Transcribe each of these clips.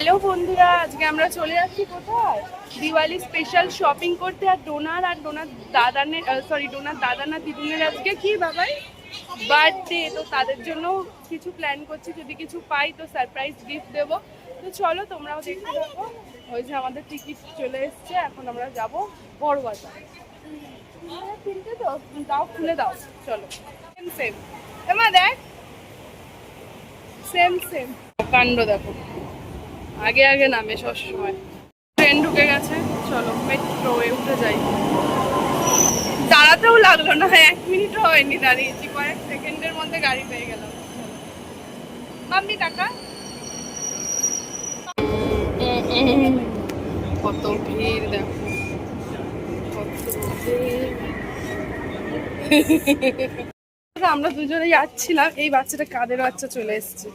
Hello বন্ধুরা, আজকে আমরা চলে যাচ্ছি কোথায়? দিওয়ালি স্পেশাল শপিং করতে আর ডোনার আর ডোনার দাদানের সরি ডোনার দাদা না দিদুনের আজকে কি বাবাই? বার্থডে তো তাদের জন্য কিছু প্ল্যান করছি, যদি কিছু পাই তো সারপ্রাইজ গিফট দেবো। তো চলো তোমরাও দেখতে থাকো। ওই যে আমাদের টিকিট চলে এসছে, এখন আমরা যাব বড় বাজার। কিনতে তো দাও, খুলে দাও। চলো। সেম সেম দেখ। সেম সেম কাণ্ড দেখো। আগে আগে নামে সবসময়। ট্রেন ঢুকে গেছে, চলো মেট্রো উঠে যাই। দাঁড়াতেও লাগল না, এক মিনিটও হয়নি দাঁড়িয়েছি, কয়েক সেকেন্ডের মধ্যে গাড়ি পেয়ে গেলাম। মাম্মি, টাকা? কত ভিড়, দেখো। কত ভিড়। আমরা দুজনে যাচ্ছিলাম এই বাচ্চাটা কাদের বাচ্চা চলে এসেছে?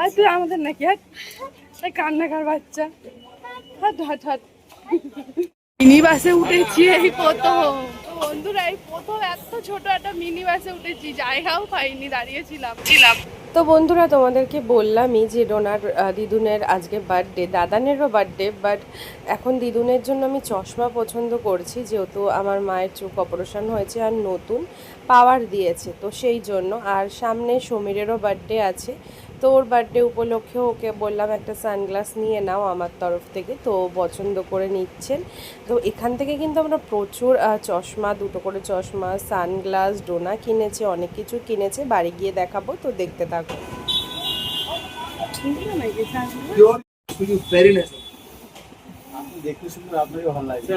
আর তুই আমাদের নাকি হাট এই কান্নাকার বাচ্চা। হাট হাট হাট মিনি বাসে উঠেছি এই প্রথম। বন্ধুরা এই প্রথম এত ছোট একটা মিনি বাসে উঠেছি জায়গাও পাইনি দাঁড়িয়েছিলাম। ছিলাম। তো বন্ধুরা তোমাদেরকে বললামই যে ডোনার দিদুনের আজকে বার্থডে দাদানেরও বার্থডে বাট এখন দিদুনের জন্য আমি চশমা পছন্দ করছি যেহেতু আমার মায়ের চোখ অপারেশন হয়েছে আর নতুন। পাওয়ার দিয়েছে তো সেই জন্য। আর সামনে সমীরেরও বার্থডে আছে তো ওর বার্থডে উপলক্ষে ওকে বললাম একটা সানগ্লাস নিয়ে নাও আমার তরফ থেকে। তো ও পছন্দ করে নিচ্ছেন। তো এখান থেকে কিন্তু আমরা প্রচুর চশমা দুটো করে চশমা সানগ্লাস ডোনা কিনেছে অনেক কিছু কিনেছে। বাড়ি গিয়ে দেখাবো তো দেখতে থাকো। দেখতে সুন্দর আপনারই ভালো লাগছে?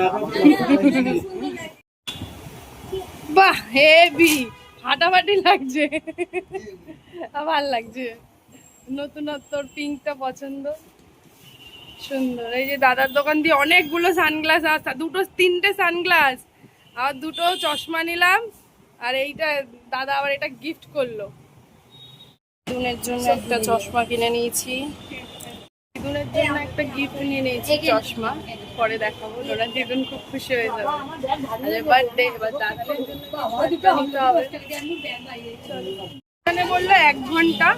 বাহ হেভি ফাটাফাটি লাগছে। ভালো লাগছে। নতুনত্বর পিঙ্কটা পছন্দ। সুন্দর। এই যে দাদার দোকান দিয়ে অনেকগুলো সানগ্লাস আসা দুটো, তিনটে সানগ্লাস। আর দুটো চশমা নিলাম। আর এইটা দাদা আবার এটা গিফট করল। দিদুনের জন্য একটা চশমা কিনে নিয়েছি। দিদুনের জন্য একটা গিফট নিয়ে নিয়েছি, চশমা। পরে দেখাবো ওরা দিদুন খুব খুশি হয়ে যাবে। আরে বার্থডে এখানে বলল এক ঘণ্টা।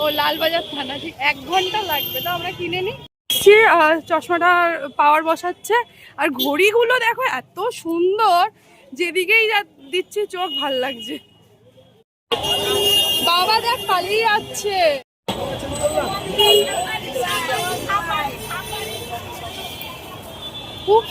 ও, লালবাজার থানা, ঠিক। এক ঘণ্টা লাগবে, তো আমরা কিনে নিই। সে চশমাটার পাওয়ার বসাচ্ছে। আর ঘড়িগুলো দেখো, এত সুন্দর। যেদিকেই দিচ্ছে, চোখ ভালো লাগছে। বাবা দেখ, পালিয়ে যাচ্ছে। উফ,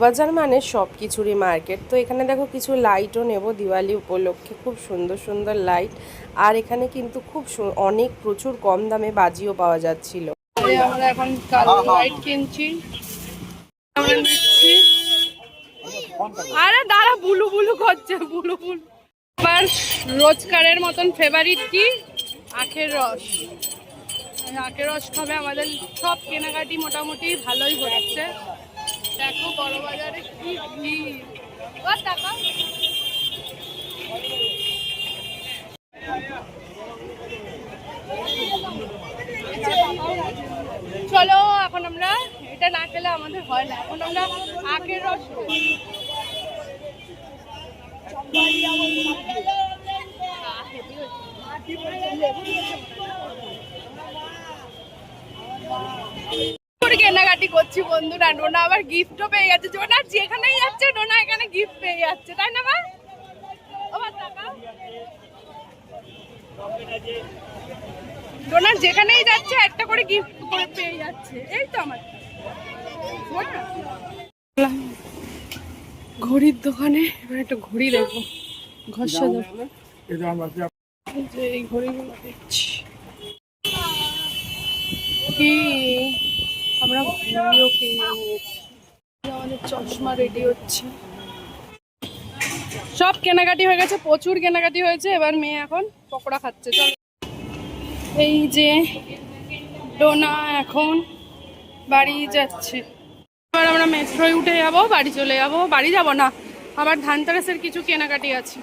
বাজার মানে সব কিছুরই মার্কেট। তো এখানে দেখো কিছু লাইটও নেব দিওয়ালি উপলক্ষে খুব সুন্দর সুন্দর লাইট। আর এখানে কিন্তু খুব সু- অনেক প্রচুর কম দামে বাজিও পাওয়া যাচ্ছিল। আমরা এখন কালো লাইট কিনছি। আরে দাঁড়া বুলু বুলু করছে বুলু বুলু। আমার রোজকারের মতন ফেভারিট কি? আখের রস। আখের রস খাবে আমাদের সব কেনাকাটি মোটামুটি ভালোই হচ্ছে। দেখো বড় বাজারে কি টাকা। চলো, এখন আমরা এটা না খেলে আমাদের হয় না। এখন আমরা আখের রস কেনাকাটি করছি বন্ধুরা। ডোনা আবার গিফটও পেয়ে গেছে ডোনা যেখানেই যাচ্ছে ডোনা এখানে গিফট পেয়ে যাচ্ছে। তাই না, মা। ডোনার যেখানেই যাচ্ছে, একটা করে গিফট করে পেয়ে যাচ্ছে। এই তো আমার। ঘড়ির দোকানে একটা ঘড়ি এটা আমার এই যে আমরা ঘড়িও কিনে নিয়েছি আমাদের চশমা রেডি হচ্ছে সব কেনাকাটি হয়ে গেছে, প্রচুর কেনাকাটি হয়েছে, এবার মেয়ে এখন পকোড়া খাচ্ছে। চল। এই যে ডোনা এখন বাড়ি যাচ্ছে। এবার আমরা মেট্রোয় উঠে যাব, বাড়ি চলে যাব। বাড়ি যাব না, আবার ধানতেরাসের কিছু কেনাকাটি আছে।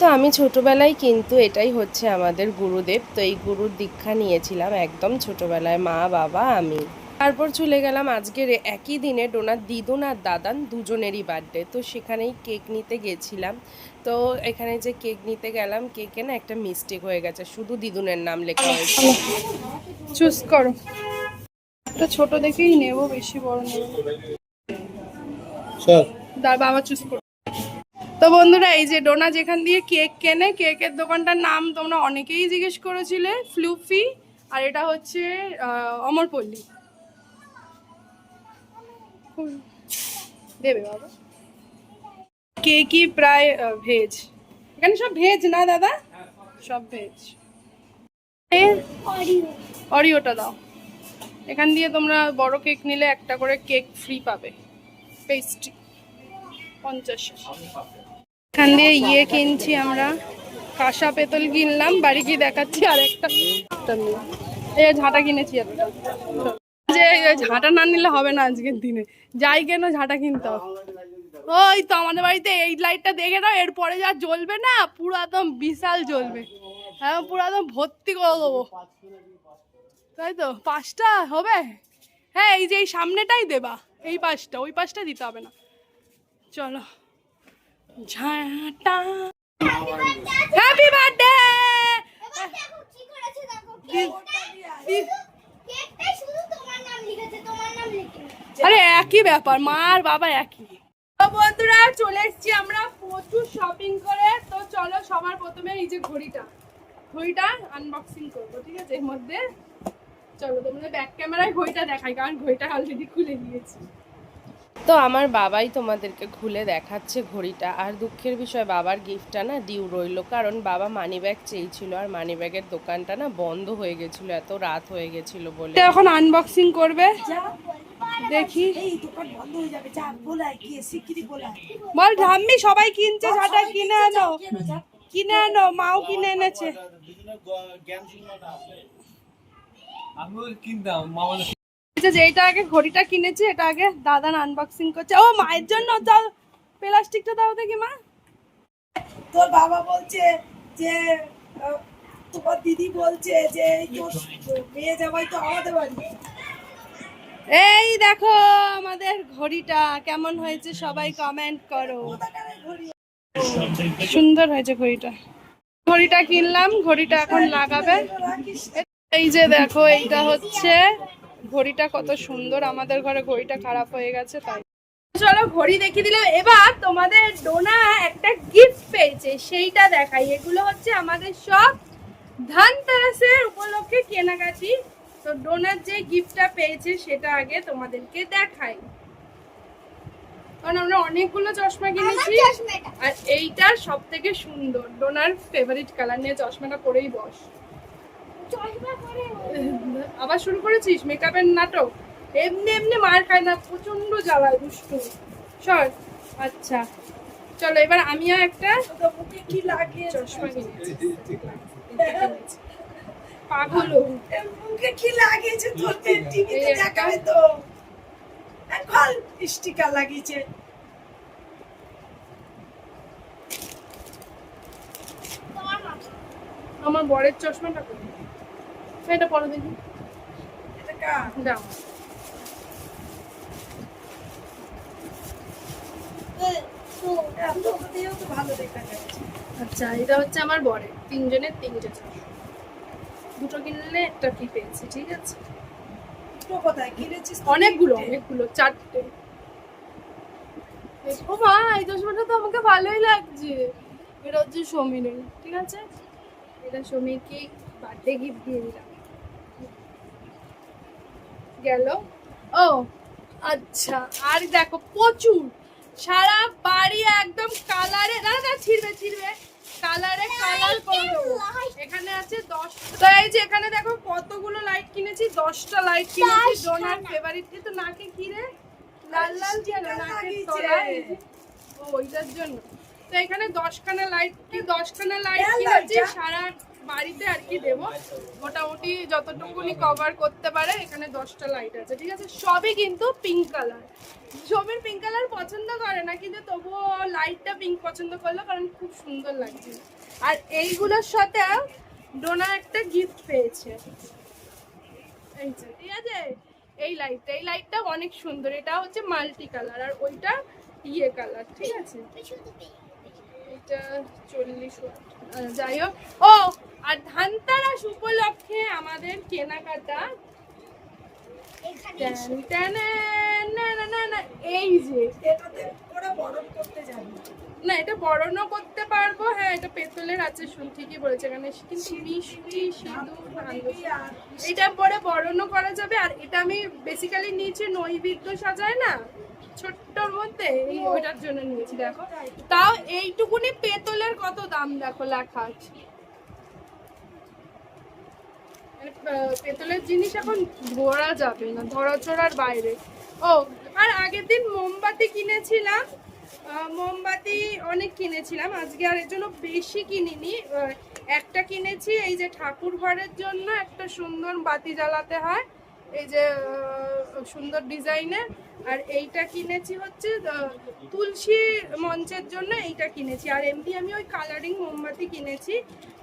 তো আমি ছোটবেলায় কিন্তু এটাই হচ্ছে আমাদের গুরুদেব। তো এই গুরুর দীক্ষা নিয়েছিলাম একদম ছোটবেলায় মা বাবা আমি। তারপর চলে গেলাম আজকের একই দিনে ডোনার দিদুন আর দাদান দুজনেরই বার্থডে তো সেখানেই কেক নিতে গেছিলাম। তো এখানে যে কেক নিতে গেলাম কেকে না একটা মিস্টেক হয়ে গেছে শুধু দিদুনের নাম লেখা হয়েছে। চুজ করো। একটা ছোট দেখেই নেব বেশি বড় নেব বাবা চুজ করো। তো বন্ধুরা, এই যে ডোনা যেখান দিয়ে কেক কেনে, কেকের দোকানটার নাম তোমরা অনেকেই জিজ্ঞেস করেছিলে, ফ্লুফি, আর এটা হচ্ছে অমরপল্লী। দেবে বাবা। কেকই প্রায় ভেজ। এখানে সব ভেজ না দাদা? সব ভেজ। অরিওটা দাও। এখান দিয়ে তোমরা বড় কেক নিলে একটা করে কেক ফ্রি পাবে। পেস্ট্রি পঞ্চাশ। এখান দিয়ে ইয়ে কিনছি আমরা। কাঁসা পেতল কিনলাম, বাড়ি গিয়ে দেখাচ্ছি আর একটা ঝাঁটা কিনেছি যে ঝাঁটা না নিলে হবে না আজকের দিনে। যাই কেন ঝাঁটা কিনতে হবে? ওই তো আমাদের বাড়িতে এই লাইটটা দেখে নাও, এরপরে যা জ্বলবে না, পুরো একদম বিশাল জ্বলবে। হ্যাঁ পুরো একদম ভর্তি করে দেবো। তাই তো? পাঁচটা হবে? হ্যাঁ এই যে এই সামনেটাই দেবা। এই পাঁচটা, ওই পাঁচটা দিতে হবে না। চলো। ঝাঁটা। হ্যাপি বার্থডে আরে, একই ব্যাপার, মা আর বাবা একই। বন্ধুরা, চলে এসেছি আমরা প্রচুর শপিং করে। তো চলো, সবার প্রথমে এই যে ঘড়িটা। ঘড়িটা আনবক্সিং করব, ঠিক আছে? এর মধ্যে, চলো তোমাদের ব্যাক ক্যামেরায় ঘড়িটা দেখাই, কারণ ঘড়িটা অলরেডি খুলে দিয়েছি। তো আমার বাবাই তোমাদেরকে খুলে দেখাচ্ছে ঘড়িটা। আর দুঃখের বিষয় বাবার গিফটটা না ডিউ রইল। কারণ বাবা মানি ব্যাগ চেয়েছিল আর মানি ব্যাগের দোকানটা না বন্ধ হয়ে গেছিল এত রাত হয়ে গেছিল বলে। এখন আনবক্সিং করবে। দেখি। হয়ে বল ঠাম্মি সবাই কিনছে ঝাঁটা কিনে আনো। কিনে আনো মাও কিনে এনেছে। কিনতাম আচ্ছা যেটা আগে ঘড়িটা কিনেছি এটা আগে দাদান আনবক্সিং করছে। ও মায়ের জন্য দাও প্লাস্টিকটা দাও দেখি মা। তোর বাবা বলছে যে তোমার দিদি বলছে যে মেয়ে জামাই তো আমাদের বাড়ি। এই দেখো আমাদের ঘড়িটা কেমন হয়েছে সবাই কমেন্ট করো। সুন্দর হয়েছে ঘড়িটা। ঘড়িটা কিনলাম ঘড়িটা এখন লাগাবে। এই যে দেখো এইটা হচ্ছে ঘড়িটা কত সুন্দর আমাদের ঘরে ঘড়িটা খারাপ হয়ে গেছে তাই। চলো ঘড়ি দেখিয়ে দিলাম। এবার তোমাদের ডোনা একটা গিফট পেয়েছে সেইটা দেখাই। এগুলো হচ্ছে আমাদের সব ধানতেরাসের উপলক্ষে কেনাকাটি। তো ডোনার যে গিফটটা পেয়েছে সেটা আগে তোমাদেরকে দেখাই। কারণ আমরা অনেকগুলো চশমা কিনেছি আর এইটা সব থেকে সুন্দর। ডোনার ফেভারিট কালার নিয়ে চশমাটা পরেই বস। চশমা পরে আবার শুরু করেছিস? মেকআপের নাটক? এমনি এমনি মার খায় না প্রচণ্ড জ্বালায় দুষ্টু। সর আচ্ছা। চলো এবার আমিও একটা মুখে কি লাগিয়ে চশমা কিনেছি পাগল। মুখে কি লাগিয়েছে তোর টিভিতে এই একটা। দেখাবে তো? এখন স্টিকার লাগিয়েছে। আমার বরের চশমাটা কোথায়? এটা পরে দেখি? দাও। আচ্ছা এটা হচ্ছে আমার বরের। তিনজনের তিনটে চশমা দুটো কিনলে একটা ফ্রি পেয়েছি ঠিক আছে? অনেকগুলো অনেকগুলো চারটে। ও মা এই চশমাটা তো আমাকে ভালোই লাগছে। এটা হচ্ছে সমীরের ঠিক আছে? এটা সমীরকে বার্থডে গিফট দিয়ে দিলাম। গেল। ও আচ্ছা আর দেখো প্রচুর। সারা বাড়ি একদম কালারে দাদা দাদা ছিড়বে ছিড়বে। কালারে কালার করে এখানে আছে দশ তো এই যে এখানে দেখো কতগুলো লাইট কিনেছি দশটা লাইট কিনেছি। ডোনার ফেভারিট কিন্তু নাকে কি রে লাল লাল লাগিয়েছে। তলায়। ও ওইটার জন্য। তো এখানে দশখানা লাইট কি দশখানা লাইট কেন কিনেছি সারা বাড়িতে আর কি দেবো? মোটামুটি যতটুকুনি কভার করতে পারে, এখানে দশটা লাইট আছে, ঠিক আছে? সবই কিন্তু pink colour Samir pink colour পছন্দ করে না, কিন্তু তবুও লাইটটা পিঙ্ক পছন্দ করল, কারণ খুব সুন্দর লাগছে। আর এইগুলোর সাথে ডোনা একটা গিফট পেয়েছে। ঠিক আছে? এই লাইটটা এই লাইটটা অনেক সুন্দর। এটা হচ্ছে মাল্টি কালার আর ওইটা ইয়ে কালার ঠিক আছে? এটা চল্লিশ যাই হোক। ও আর ধানতারাস উপলক্ষে আমাদের কেনাকাটা এই যে। না এটা করতে পারব। হ্যাঁ এটা পেতলের আছে শুন ঠিকই বলেছে এখানে। এটা পরে বরণও করা যাবে। আর এটা আমি বেসিক্যালি নিয়েছি নৈবেদ্য সাজায় না ছোট্টর মধ্যে। এই ওইটার জন্য নিয়েছি দেখো। তাও এইটুকুনি পেতলের কত দাম দেখো লেখা আছে মানে, আহ, পেতলের জিনিস এখন ধরা যাবে না ধরা চড়ার বাইরে। ও, আর আগের দিন মোমবাতি কিনেছিলাম। মোমবাতি অনেক কিনেছিলাম, আজকে আর এর জন্য বেশি কিনিনি। একটা কিনেছি, এই যে ঠাকুর ঘরের জন্য একটা সুন্দর বাতি জ্বালাতে হয়। এই যে সুন্দর ডিজাইনের আর এইটা কিনেছি হচ্ছে তুলসী মঞ্চের জন্য এইটা কিনেছি। আর এমনি আমি ওই কালারিং মোমবাতি কিনেছি,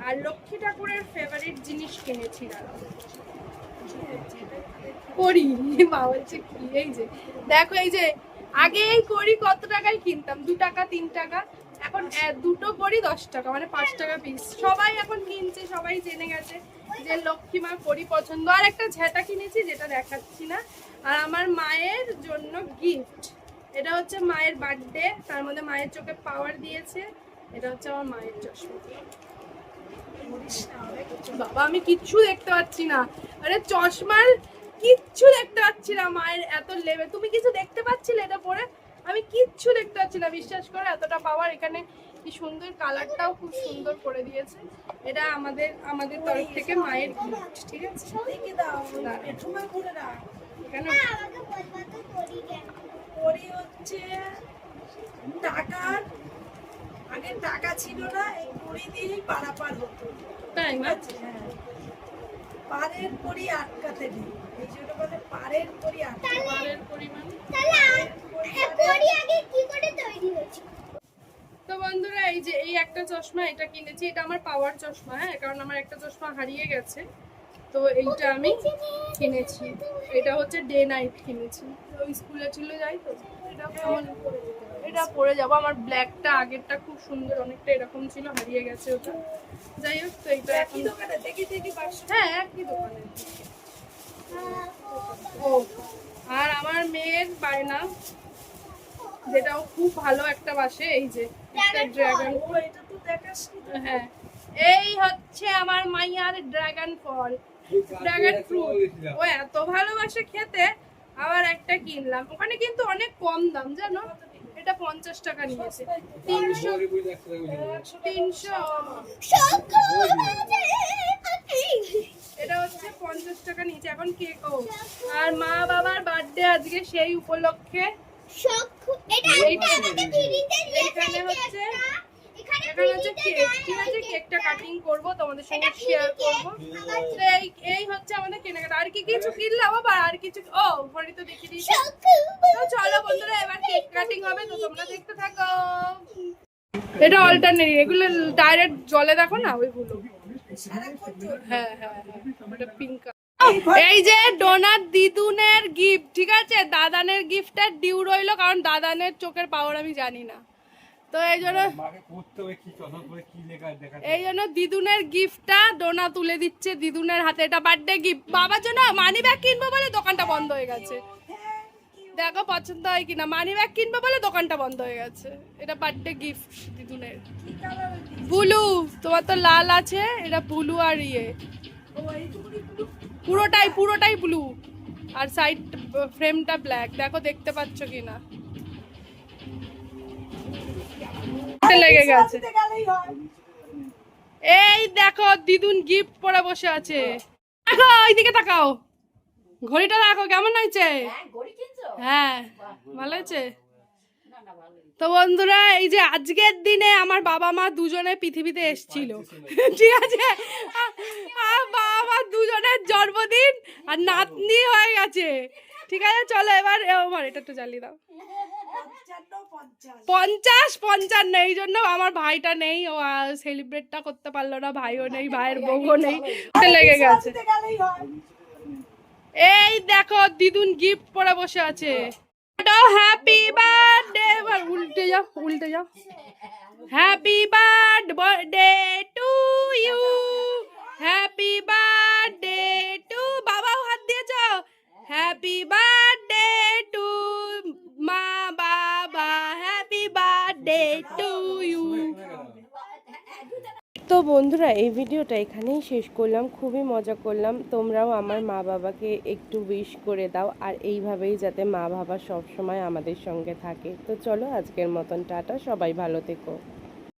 আর লক্ষ্মী ঠাকুরের ফেভারিট জিনিস কিনেছি করি, মা বলছে, কি? এই যে, দেখো, এই যে, আগে এই করি কত টাকায় কিনতাম? দু টাকা, তিন টাকা, এখন দুটো করি দশ টাকা মানে পাঁচ টাকা পিস সবাই এখন কিনছে, সবাই জেনে গেছে। যে লক্ষ্মী মা করি পছন্দ আর একটা ঝেঁটা কিনেছি যেটা দেখাচ্ছি না। আর আমার মায়ের জন্য গিফট এটা হচ্ছে মায়ের বার্থডে তার মধ্যে মায়ের চোখে পাওয়ার দিয়েছে। এটা হচ্ছে আমার মায়ের চশমা। বাবা, আমি কিচ্ছু দেখতে পাচ্ছি না। আরে চশমার কিচ্ছু দেখতে পাচ্ছি না মায়ের এত লেভেল। তুমি কিছু দেখতে পাচ্ছিলে এটা পরে? আমি কিচ্ছু দেখতে পাচ্ছি না, বিশ্বাস করে, এতটা পাওয়ার এখানে কি সুন্দর কালারটাও খুব সুন্দর করে দিয়েছে। এটা আমাদের আমাদের তরফ থেকে মায়ের গিফট ঠিক আছে? কেন? করি হচ্ছে টাকার আগে টাকা ছিল না এই কড়ি দিয়েই পারাপার হতো। তাই না? হ্যাঁ। পারের কড়ি আটকাতে নেই। এই জন্য বলে পারের কড়ি আটকাতে পাওয়ারের পরিমাণ তাহলে আগে কি করে তৈরি হয়েছে তো বন্ধুরা এই যে এই একটা চশমা এটা কিনেছি। এটা আমার পাওয়ার চশমা হ্যাঁ? কারণ আমার একটা চশমা হারিয়ে গেছে। তো এইটা আমি কিনেছি। এটা হচ্ছে ডে নাইট কিনেছি। ওই স্কুলে ছিল যাই তো এটা কেমন এটা পরে যাব। আমার ব্ল্যাকটা আগেরটা খুব সুন্দর অনেকটা এরকম ছিল হারিয়ে গেছে ওটা। যাই হোক তো এটা এখন একই দোকানে দেখি দেখি বাক্স হ্যাঁ একই দোকানে। ও আর আমার মেয়ের বায়না। যেটাও খুব ভালো একটা বাসে এই যে একটা ড্রাগন ও এটা তো দেখাসনি তো। হ্যাঁ। এই হচ্ছে আমার মাইয়ার ড্রাগন ফল ড্রাগন ফ্রুট ও এত ভালোবাসে খেতে। আবার একটা কিনলাম। ওখানে কিন্তু অনেক কম দাম জানো? এটা পঞ্চাশ টাকা নিয়েছে। তিনশো তিনশো এটা হচ্ছে পঞ্চাশ টাকা নিয়েছে। এখন কেক ও। আর মা বাবার বার্থডে আজকে সেই উপলক্ষে কেকটা কাটিং করব? তোমাদের সঙ্গে শেয়ার করব। এই এই হচ্ছে আমাদের কেনাকাটা। আর কি কিছু কিনলাম? আবার আর কিছু ও ঘড়ি তো দেখিয়ে দিয়েছি। তো চলো বন্ধুরা এবার কেক কাটিং হবে। তো তোমরা দেখতে থাকো। এটা এগুলো ডাইরেক্ট জলে দেখো না? ওইগুলো হ্যাঁ হ্যাঁ হ্যাঁ। ওটা পিঙ্ক এই যে ডোনাট দিদুনের গিফট ঠিক আছে? দাদানের গিফটের ডিউ রইল কারণ দাদানের চোখের পাওয়ার আমি জানি না। তো এই জন্য দেখা এই জন্য দিদুনের গিফটটা ডোনা তুলে দিচ্ছে দিদুনের হাতে। এটা বার্থডে গিফট বাবার জন্য মানি ব্যাগ কিনবো বলে দোকানটা বন্ধ হয়ে গেছে। দেখো পছন্দ হয় কিনা? মানি ব্যাগ কিনবো বলে দোকানটা বন্ধ হয়ে গেছে। এটা বার্থডে গিফট দিদুনের। ব্লু তোমার তো লাল আছে এটা ব্লু আর ইয়ে। পুরোটাই পুরোটাই ব্লু আর সাইড ফ্রেমটা ব্ল্যাক দেখো দেখতে পাচ্ছ কিনা? লেগে গেছে। হয়। এই দেখো দিদুন গিফট পরে বসে আছে। দেখো ওইদিকে তাকাও। ঘড়িটা দেখো কেমন হয়েছে? হ্যাঁ ভালো হয়েছে? তো বন্ধুরা এই যে আজকের দিনে আমার বাবা মা দুজনে পৃথিবীতে এসেছিল। ঠিক আছে? বাবা মা দুজনের জন্মদিন আর নাতনি হয়ে গেছে। ঠিক আছে চলো এবার আমার এটা একটু জ্বালিয়ে দাও। পঞ্চাশ পঞ্চান্ন এই জন্য আমার ভাইটা নেই। ও সেলিব্রেটটা করতে পারল না ভাইও নেই ভাইয়ের বউও নেই। লেগে গেছে। এই দেখো দিদুন গিফট পরে বসে আছে। হ্যাপি বার্থডে উল্টে যাও উল্টে যাও। হ্যাপি বার্থডে বন্ধুরা, এই ভিডিওটা এখানেই শেষ করলাম। খুবই মজা করলাম। তোমরাও আমার মা বাবাকে একটু উইশ করে দাও, আর এইভাবেই যাতে মা বাবা সব সময় আমাদের সঙ্গে থাকে। তো চলো আজকের মতন, টাটা। সবাই ভালো থেকো।